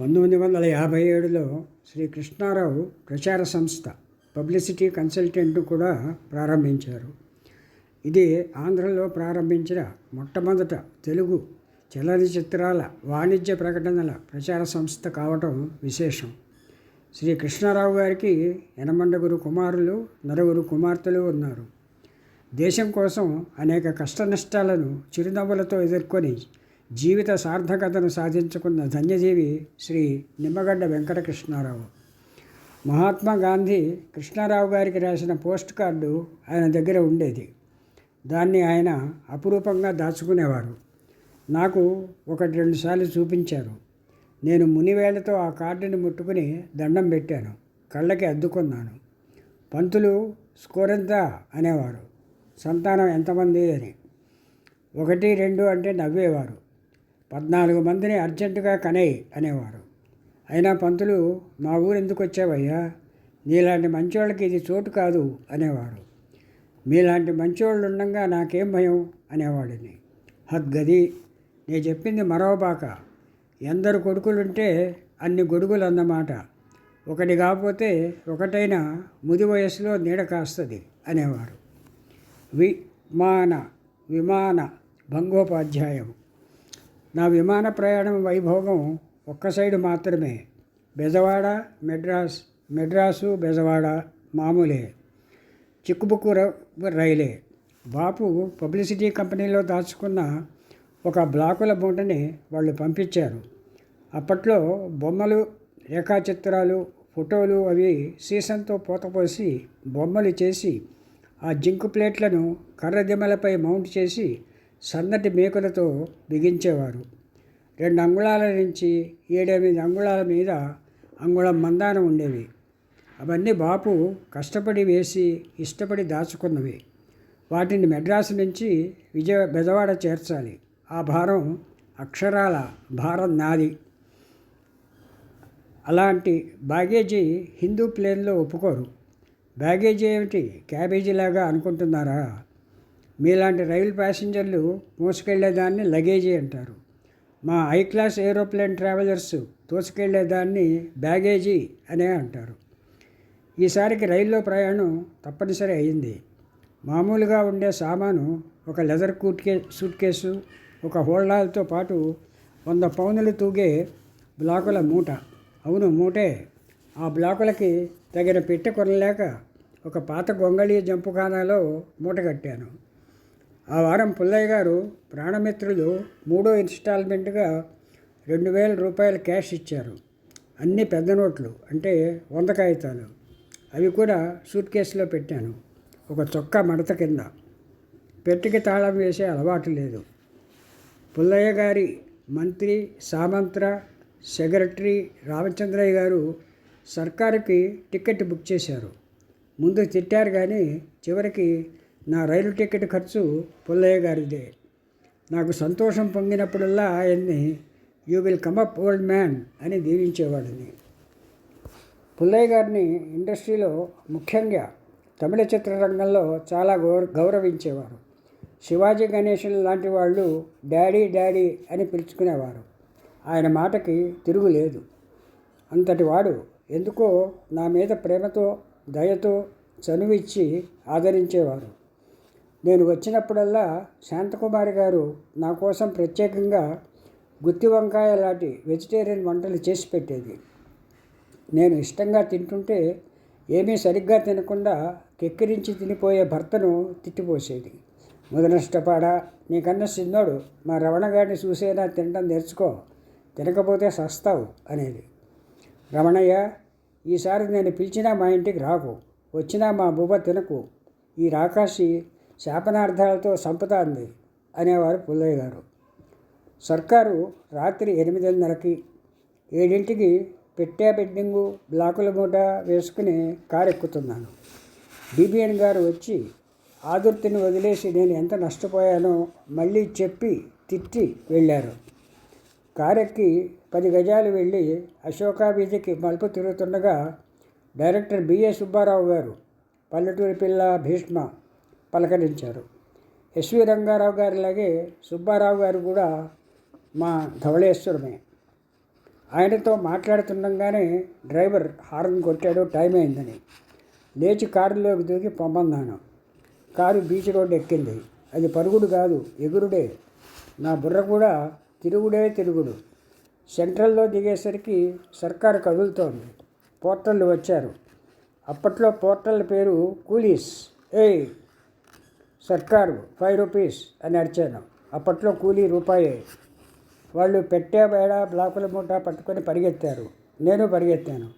పంతొమ్మిది వందల యాభై ఏడులో శ్రీ కృష్ణారావు ప్రచార సంస్థ పబ్లిసిటీ కన్సల్టెంట్ కూడా ప్రారంభించారు. ఇది ఆంధ్రలో ప్రారంభించిన మొట్టమొదట తెలుగు చలనచిత్రాల వాణిజ్య ప్రకటనల ప్రచార సంస్థ కావటం విశేషం. శ్రీ కృష్ణారావు గారికి ఎనమండగురు కుమారులు నలుగురు కుమార్తెలు ఉన్నారు. దేశం కోసం అనేక కష్ట నష్టాలను చిరునవ్వులతో ఎదుర్కొని జీవిత సార్థకతను సాధించుకున్న ధన్యజీవి శ్రీ నిమ్మగడ్డ వెంకటకృష్ణారావు. మహాత్మా గాంధీ కృష్ణారావు గారికి రాసిన పోస్ట్ కార్డు ఆయన దగ్గర ఉండేది. దాన్ని ఆయన అపురూపంగా దాచుకునేవారు. నాకు ఒకటి రెండు సార్లు చూపించారు. నేను మునివేళ్ళతో ఆ కార్డుని ముట్టుకుని దండం పెట్టాను. కళ్ళకి అద్దుకున్నాను. పంతులు స్కోర్ ఎంత అనేవారు. సంతానం ఎంతమంది అని. ఒకటి రెండు అంటే నవ్వేవారు. పద్నాలుగు మందిని అర్జెంటుగా కనేయ్ అనేవారు. అయినా పంతులు మా ఊరు ఎందుకు వచ్చావయ్యా నీలాంటి మంచోళ్ళకి ఇది చోటు కాదు అనేవారు. మీలాంటి మంచోళ్ళు ఉండగా నాకేం భయం? అనేవాడిని. హద్గది నేను చెప్పింది మరోబాక ఎందరు కొడుకులుంటే అన్ని గొడుగులు అన్నమాట ఒకటి కాకపోతే ఒకటైనా ముది వయసులో నీడ కాస్తుంది అనేవారు. విమాన విమాన భంగోపాధ్యాయం. నా విమాన ప్రయాణం వైభోగం ఒక్క సైడు మాత్రమే. బెజవాడ మెడ్రాస్ మెడ్రాసు బెజవాడ మామూలే. చిక్కుబుక్కు రైలే. బాపు పబ్లిసిటీ కంపెనీలో దాచుకున్న ఒక బ్లాకుల బోటని వాళ్ళు పంపించారు. అప్పట్లో బొమ్మలు రేఖాచిత్రాలు ఫోటోలు అవి సీసంతో పోతపోసి బొమ్మలు చేసి ఆ జింకు ప్లేట్లను కర్రదిమ్మలపై మౌంట్ చేసి సన్నటి మేకులతో బిగించేవారు. రెండు అంగుళాల నుంచి ఏడెనిమిది అంగుళాల మీద అంగుళం మందానం ఉండేవి. అవన్నీ బాపు కష్టపడి వేసి ఇష్టపడి దాచుకున్నవి. వాటిని మెడ్రాసు నుంచి విజయ బెజవాడ చేర్చాలి. ఆ భారం అక్షరాల భారం నాది. అలాంటి బ్యాగేజీ హిందూ ప్లేన్లో ఒప్పుకోరు. బ్యాగేజీ ఏమిటి? క్యాబేజీలాగా అనుకుంటున్నారా? మీలాంటి రైలు ప్యాసింజర్లు మోసుకెళ్ళేదాన్ని లగేజీ అంటారు. మా హై క్లాస్ ఏరోప్లేన్ ట్రావెలర్స్ తోసుకెళ్ళేదాన్ని బ్యాగేజీ అనే అంటారు. ఈసారికి రైల్లో ప్రయాణం తప్పనిసరి అయింది. మామూలుగా ఉండే సామాను ఒక లెదర్ కూట్ కే సూట్ కేసు ఒక హోల్డాల్తో పాటు వంద పౌనులు తూగే బ్లాకుల మూట. అవును మూటే. ఆ బ్లాకులకి తగిన పెట్టె కొనలేక ఒక పాత గొంగళి జంపుఖానాలో మూట కట్టాను. ఆ వారం పుల్లయ్య గారు ప్రాణమిత్రులు మూడో ఇన్స్టాల్మెంట్గా రెండు వేల రూపాయల క్యాష్ ఇచ్చారు. అన్ని పెద్ద నోట్లు అంటే వంద కాగితాలు. అవి కూడా సూట్ కేసులో పెట్టాను. ఒక చొక్కా మడత కింద. పెట్టికి తాళం వేసే అలవాటు లేదు. పుల్లయ్య గారి మంత్రి సామంత్ర సెక్రటరీ రామచంద్రయ్య గారు సర్కారుకి టికెట్ బుక్ చేశారు. ముందు తిట్టారు కానీ చివరికి నా రైలు టికెట్ ఖర్చు పుల్లయ్య గారిదే. నాకు సంతోషం పొంగినప్పుడల్లా ఆయన్ని you will come up old man అని దీవించేవాడిని. పుల్లయ్య గారిని ఇండస్ట్రీలో ముఖ్యంగా తమిళ చిత్రరంగంలో చాలా గౌర గౌరవించేవారు. శివాజీ గణేషన్ లాంటి వాళ్ళు డాడీ డాడీ అని పిలుచుకునేవారు. ఆయన మాటకి తిరుగులేదు అంతటి వాడు ఎందుకో నా మీద ప్రేమతో దయతో చనువిచ్చి ఆదరించేవారు. నేను వచ్చినప్పుడల్లా శాంతకుమారి గారు నా కోసం ప్రత్యేకంగా గుత్తి వంకాయ లాంటి వెజిటేరియన్ వంటలు చేసి పెట్టేది. నేను ఇష్టంగా తింటుంటే ఏమీ సరిగ్గా తినకుండా కెక్కిరించి తినిపోయే భర్తను తిట్టిపోసేది. ముదనష్టపాడా నీకన్నా చిన్నోడు మా రమణగాడిని చూసేనా తినడం నేర్చుకో తినకపోతే సస్తావు అనేది. రమణయ్య ఈసారి నేను పిలిచినా మా ఇంటికి రాకు వచ్చినా మా బువ్వ తినకు ఈ రాకాశి శాపనార్థాలతో సంపుతాంది అనేవారు పుల్లయ్య గారు. సర్కారు రాత్రి ఎనిమిదిన్నరకి ఏడింటికి పెట్టే బిడ్డింగు బ్లాకుల మూట వేసుకుని కారు ఎక్కుతున్నాను డిబిఎన్ గారు వచ్చి ఆదుర్తిని వదిలేసి నేను ఎంత నష్టపోయానో మళ్ళీ చెప్పి తిట్టి వెళ్ళారు. కారెక్కి పది గజాలు వెళ్ళి అశోకా వీధికి మలుపు తిరుగుతుండగా డైరెక్టర్ బిఏ సుబ్బారావు గారు పల్లెటూరి పిల్ల భీష్మ పలకరించారు. ఎస్వి రంగారావు గారిలాగే సుబ్బారావు గారు కూడా మా ధవళేశ్వరమే. ఆయనతో మాట్లాడుతుండగానే డ్రైవర్ హార్న్ కొట్టాడు టైం అయిందని. లేచి కారులోకి దూకి పంపన్నాను కారు బీచ్ రోడ్ ఎక్కింది. అది పరుగుడు కాదు ఎగురుడే. నా బుర్ర కూడా తిరుగుడే తిరుగుడు. సెంట్రల్లో దిగేసరికి సర్కారు కదులుతోంది. పోర్టర్లు వచ్చారు. అప్పట్లో పోర్టల్ పేరు కూలీస్. ఏయ్! సర్కారు ఫైవ్ రూపీస్ అని అరిచాను. అప్పట్లో కూలీ రూపాయే. వాళ్ళు పెట్టే బేడ బ్లాకుల మూట పట్టుకొని పరిగెత్తారు. నేను పరిగెత్తాను.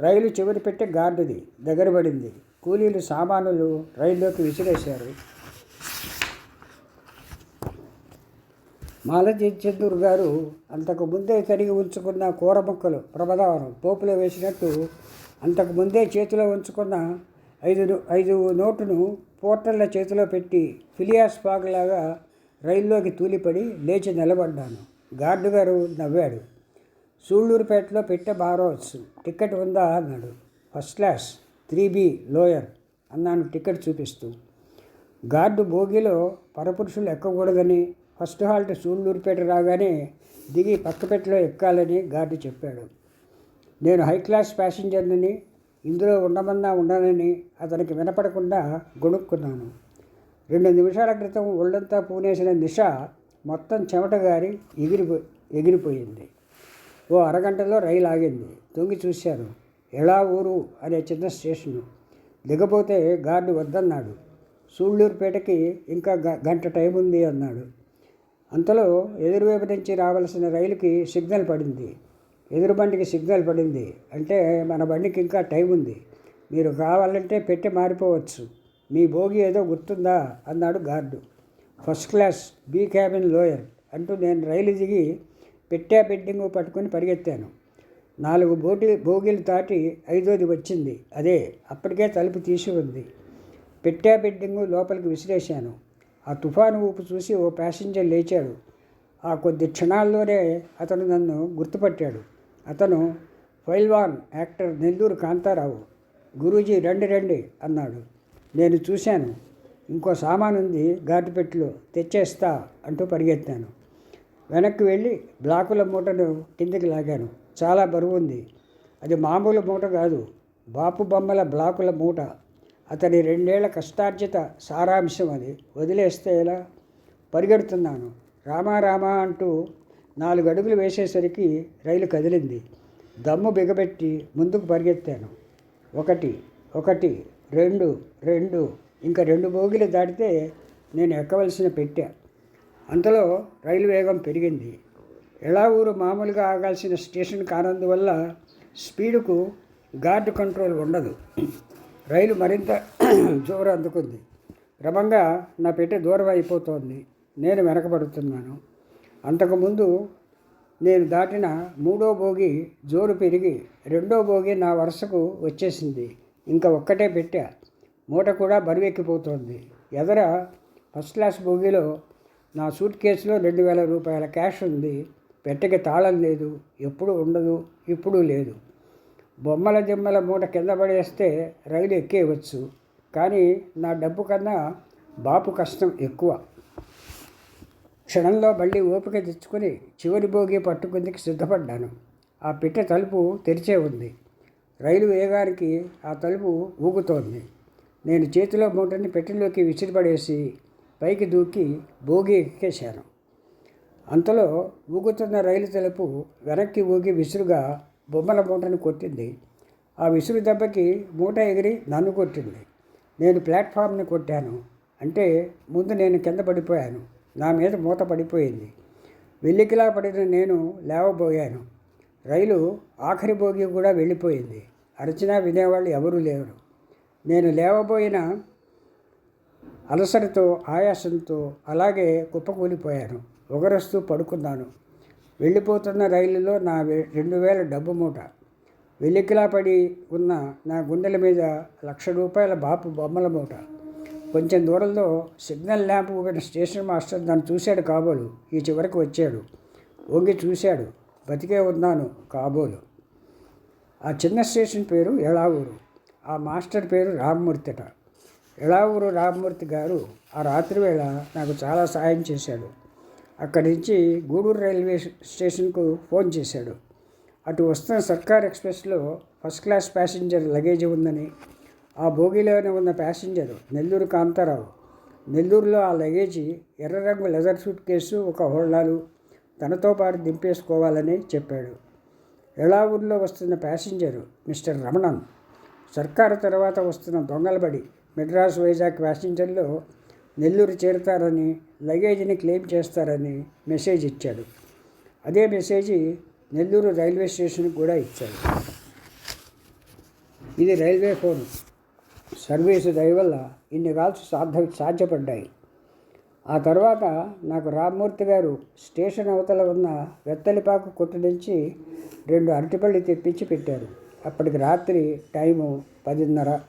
రైలు చివరి పెట్టే గార్డుది దగ్గర పడింది. కూలీలు సామానులు రైల్లోకి విసిరేశారు. మాలజీ చందూర్ గారు అంతకు ముందే తరిగి ఉంచుకున్న కూర ముక్కలు ప్రమదావరం పోపులో వేసినట్టు అంతకు ముందే చేతిలో ఉంచుకున్న ఐదు ఐదు నోటును పోర్టర్ల చేతిలో పెట్టి ఫిలియాస్ పాగలాగా రైల్లోకి తూలిపడి లేచి నిలబడ్డాను. గార్డు గారు నవ్వాడు. సూళ్ళూరుపేటలో పెట్టే బారోస్ టికెట్ ఉందా అన్నాడు. First class three B lower అన్నాను టికెట్ చూపిస్తూ. గార్డు భోగిలో పరపురుషులు ఎక్కకూడదని ఫస్ట్ హాల్ట్ సూళ్ళూరుపేట రాగానే దిగి పక్కపెట్టలో ఎక్కాలని గార్డు చెప్పాడు. నేను హై క్లాస్ ప్యాసింజర్ని ఇందులో ఉండమన్నా ఉండనని అతనికి వినపడకుండా గొణుక్కున్నాను. రెండు నిమిషాల క్రితం ఒళ్ళంతా పూనేసిన నిష మొత్తం చెమట గారి ఎగిరిపో ఎగిరిపోయింది. ఓ అరగంటలో రైలు ఆగింది. తొంగి చూశాను. ఎలా ఊరు అనే చిన్న స్టేషను. దిగపోతే గార్డు వద్దన్నాడు. సూళ్ళూరుపేటకి ఇంకా గ- గంట టైం ఉంది అన్నాడు. అంతలో ఎదురువైపు నుంచి రావాల్సిన రైలుకి సిగ్నల్ పడింది. ఎదురు బండికి సిగ్నల్ పడింది. అంటే మన బండికి ఇంకా టైం ఉంది. మీరు కావాలంటే పెట్టి మారిపోవచ్చు. మీ భోగి ఏదో గుర్తుందా? అన్నాడు guard. First class B cabin lower అంటూ నేను రైలు దిగి పెట్టే బెడ్డింగ్ పట్టుకొని పరిగెత్తాను. నాలుగు బోటి భోగిలు దాటి ఐదోది వచ్చింది. అదే అప్పటికే తలుపు తీసి ఉంది. పెట్టా బెడ్డింగ్ లోపలికి విసిరేశాను. ఆ తుఫాను ఊపు చూసి ఓ ప్యాసింజర్ లేచాడు. ఆ కొద్ది క్షణాల్లోనే అతను నన్ను గుర్తుపట్టాడు. అతను ఫైల్వాన్ యాక్టర్ నెల్లూరు కాంతారావు గురూజీ రండి రండి అన్నాడు. నేను చూశాను. ఇంకో సామాను ఉంది ఘాటుపెట్టులో తెచ్చేస్తా అంటూ పరిగెత్తాను. వెనక్కి వెళ్ళి బ్లాకుల మూటను కిందికి లాగాను. చాలా బరువు ఉంది. అది మామూలు మూట కాదు బాపు బొమ్మల బ్లాకుల మూట. అతని రెండేళ్ళ కష్టార్జిత సారాంశం అది. వదిలేస్తే ఎలా? పరిగెడుతున్నాను. రామారామా అంటూ నాలుగు అడుగులు వేసేసరికి రైలు కదిలింది. దమ్ము బిగబెట్టి ముందుకు పరిగెత్తాను. ఒకటి ఒకటి రెండు రెండు ఇంకా రెండు బోగిలు దాటితే నేను ఎక్కవలసిన పెట్టా. అంతలో రైలు వేగం పెరిగింది. ఎలా ఊరు మామూలుగా ఆగాల్సిన స్టేషన్ కానందువల్ల స్పీడుకు గార్డ్ కంట్రోల్ ఉండదు. రైలు మరింత జోరు అందుకుంది. క్రమంగా నా పెట్టె దూరం అయిపోతోంది. నేను వెనకబడుతున్నాను. అంతకుముందు నేను దాటిన మూడో భోగి జోరు పెరిగి రెండో భోగి నా వరుసకు వచ్చేసింది. ఇంకా ఒక్కటే పెట్టా. మూట కూడా బరువెక్కిపోతోంది. ఎదర ఫస్ట్ క్లాస్ భోగిలో నా సూట్ కేసులో రెండు వేల రూపాయల క్యాష్ ఉంది. పెట్టకి తాళం లేదు. ఎప్పుడు ఉండదు ఇప్పుడు లేదు. బొమ్మల దిమ్మల మూట కింద పడేస్తే రైలు ఎక్కేయవచ్చు. కానీ నా డబ్బు కన్నా బాపు కష్టం ఎక్కువ. క్షణంలో మళ్ళీ ఓపిక తెచ్చుకొని చివరి భోగి పట్టుకుందికి సిద్ధపడ్డాను. ఆ పెట్టె తలుపు తెరిచే ఉంది. రైలు వేగానికి ఆ తలుపు ఊగుతోంది. నేను చేతిలో మూటని పెట్టెలోకి విసిరిపడేసి పైకి దూకి భోగి ఎక్కేశాను. అంతలో ఊగుతున్న రైలు తలుపు వెనక్కి ఊగి విసురుగా బొమ్మల మూటను కొట్టింది. ఆ విసురు దెబ్బకి మూట ఎగిరి నన్ను కొట్టింది. నేను ప్లాట్ఫామ్ని కొట్టాను. అంటే ముందు నేను కింద పడిపోయాను. నా మీద మూత పడిపోయింది. వెల్లికిలా పడిన నేను లేవబోయాను. రైలు ఆఖరి భోగి కూడా వెళ్ళిపోయింది. అరచినా వినేవాళ్ళు ఎవరూ లేరు. నేను లేవబోయిన అలసటతో ఆయాసంతో అలాగే కుప్పకూలిపోయాను. ఒగరస్తూ పడుకున్నాను. వెళ్ళిపోతున్న రైలులో నా వె- రెండు వేల డబ్బు మూట. వెలికిలా పడి ఉన్న నా గుండెల మీద లక్ష రూపాయల బాపు బొమ్మల మూట. కొంచెం దూరంలో సిగ్నల్ ల్యాంప్ ఊపిన స్టేషన్ మాస్టర్ నన్ను చూశాడు కాబోలు. ఈ చివరికి వచ్చాడు. వంగి చూశాడు. బతికే ఉన్నాను కాబోలు. ఆ చిన్న స్టేషన్ పేరు ఎళావూరు. ఆ మాస్టర్ పేరు రామ్మూర్తిట ఎళావూరు రామ్మూర్తి గారు ఆ రాత్రి వేళ నాకు చాలా సాయం చేశాడు. అక్కడి నుంచి గూడూరు రైల్వే స్టేషన్కు ఫోన్ చేశాడు. అటు వస్తున్న సర్కార్ ఎక్స్ప్రెస్లో ఫస్ట్ క్లాస్ ప్యాసింజర్ లగేజ్ ఉందని ఆ బోగిలోనే ఉన్న ప్యాసింజర్ నెల్లూరు కాంతారావు. నెల్లూరులో ఆ లగేజీ ఎర్ర రంగు లెదర్ సూట్ కేసు ఒక హోల్డాలు తనతో పాటు దింపేసుకోవాలని చెప్పాడు. ఎళావూరులో వస్తున్న ప్యాసింజరు మిస్టర్ రమణన్ సర్కారు తర్వాత వస్తున్న దొంగలబడి మెడ్రాస్ వైజాగ్ ప్యాసింజర్లో నెల్లూరు చేరుతారని లగేజీని క్లెయిమ్ చేస్తారని మెసేజ్ ఇచ్చాడు. అదే మెసేజ్ నెల్లూరు రైల్వే స్టేషన్కి కూడా ఇచ్చాడు. ఇది రైల్వే ఫోన్. సర్వీసు దయవల్ల ఇన్ని కాల్స్ సాధ్య సాధ్యపడ్డాయి. ఆ తర్వాత నాకు రామ్మూర్తి గారు స్టేషన్ అవతల ఉన్న వెత్తలిపాకు కొట్టు నుంచి రెండు అరటిపళ్ళు తెప్పించి పెట్టారు. అప్పటికి రాత్రి టైము పదిన్నర.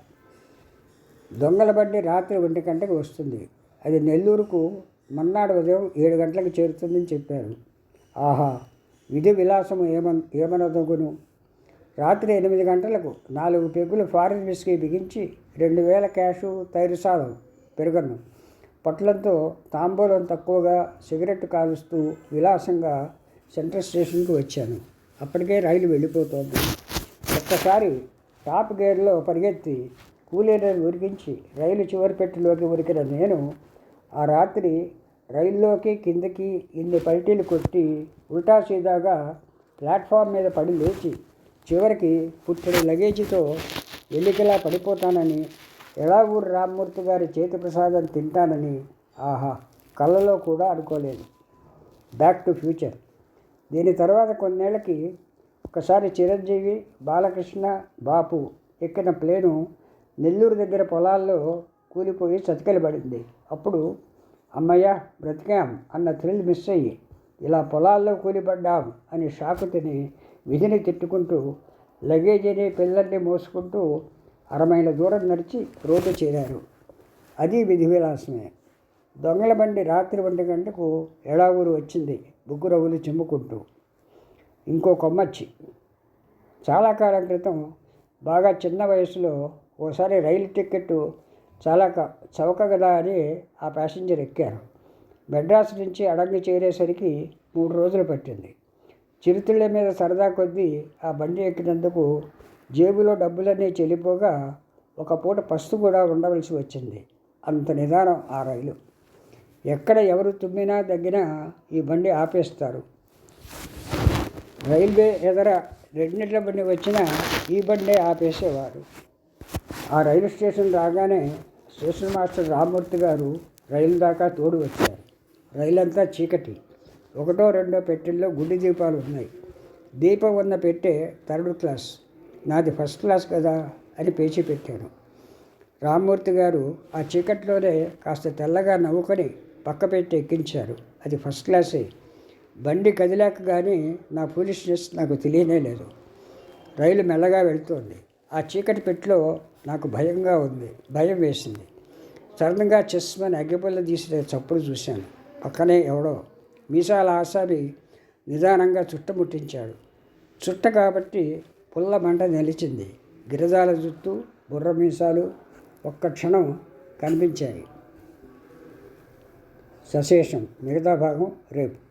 దొంగల బండి రాత్రి ఒంటి గంటకు వస్తుంది. అది నెల్లూరుకు మన్నాడు ఉదయం ఏడు గంటలకు చేరుతుందని చెప్పారు. ఆహా విధి విలాసం ఏమన్ ఏమనదగును? రాత్రి ఎనిమిది గంటలకు నాలుగు పెగ్గులు ఫారిన్ విస్కీ బిగించి రెండు వేల క్యాషు తైరు సాదం పెరుగన్ను. పొట్లంతో తాంబూలం తక్కువగా సిగరెట్ కాలుస్తూ విలాసంగా సెంట్రల్ స్టేషన్కి వచ్చాను. అప్పటికే రైలు వెళ్ళిపోతోంది. ఒక్కసారి టాప్ గేర్లో పరిగెత్తి కూలీలను ఉరికించి రైలు చివరి పెట్టిలోకి ఉరికిన నేను ఆ రాత్రి రైల్లోకి కిందకి ఇన్ని పల్టీలు కొట్టి ఉల్టా సీదాగా ప్లాట్ఫామ్ మీద పడి లేచి చివరికి పుట్టిన లగేజీతో ఎల్లికలా పడిపోతానని ఎలాగూరు రామ్మూర్తి గారి చేతి ప్రసాదం తింటానని ఆహా కళ్ళలో కూడా అనుకోలేదు బ్యాక్ టు ఫ్యూచర్ దీని తర్వాత కొన్నేళ్ళకి ఒకసారి చిరంజీవి బాలకృష్ణ బాపు ఎక్కిన ప్లేను నెల్లూరు దగ్గర పొలాల్లో కూలిపోయి చతికిల పడింది అప్పుడు అమ్మయ్య బ్రతికాం అన్న థ్రిల్ మిస్ అయ్యి ఇలా పొలాల్లో కూలిపడ్డాం అని షాకు తిని విధిని తిట్టుకుంటూ లగేజీని పిల్లల్ని మోసుకుంటూ అరమైల దూరం నడిచి రోడ్డు చేరారు. అది విధి విలాసమే దొంగల బండి రాత్రి ఒంటి గంటకు ఎడావూరు వచ్చింది బుగ్గురవ్వులు చిమ్ముకుంటూ. ఇంకో కొమ్మచ్చి. చాలా కాలం క్రితం బాగా చిన్న వయసులో ఓసారి రైలు టికెట్ చాలా క చౌక కదా అని ఆ ప్యాసింజర్ ఎక్కారు. మెడ్రాస్ నుంచి అడంగి చేరేసరికి మూడు రోజులు పట్టింది. చిరుతిళ్ళ మీద సరదా కొద్దీ ఆ బండి ఎక్కినందుకు జేబులో డబ్బులన్నీ చెల్లిపోగా ఒక పూట పస్తు కూడా ఉండవలసి వచ్చింది. అంత నిదానం ఆ రైలు. ఎక్కడ ఎవరు తుమ్మినా తగ్గినా ఈ బండి ఆపేస్తారు. రైల్వే ఎదర రెండింటిల బండి వచ్చినా ఈ బండే ఆపేసేవారు. ఆ రైలు స్టేషన్ రాగానే స్టేషన్ మాస్టర్ రామ్మూర్తి గారు రైలు దాకా తోడు వచ్చారు. రైలు అంతా చీకటి. ఒకటో రెండో పెట్టెల్లో గుడ్డి దీపాలు ఉన్నాయి. దీపం ఉన్న పెట్టె థర్డ్ క్లాస్. నాది ఫస్ట్ క్లాస్ కదా అని పేచి పెట్టాను. రామ్మూర్తి గారు ఆ చీకట్లోనే కాస్త తెల్లగా నవ్వుకొని పక్క పెట్టి ఎక్కించారు. అది ఫస్ట్ క్లాసే. బండి కదిలాక కానీ నా ఫూలిష్నెస్ నాకు తెలియనే లేదు. రైలు మెల్లగా వెళ్తోంది. ఆ చీకటి పెట్టిలో నాకు భయంగా ఉంది. భయం వేసింది. సడన్గా చెస్మని అగ్గిపల్ల తీసిన చప్పుడు చూశాను. పక్కనే ఎవడో మీసాల ఆసారి నిదానంగా చుట్టముట్టించాడు. చుట్ట కాబట్టి పుల్ల మంట నిలిచింది. గిరిజాల జుట్టు బుర్ర మీసాలు ఒక్క క్షణం కనిపించాయి. సశేషం మిగతా భాగం రేపు.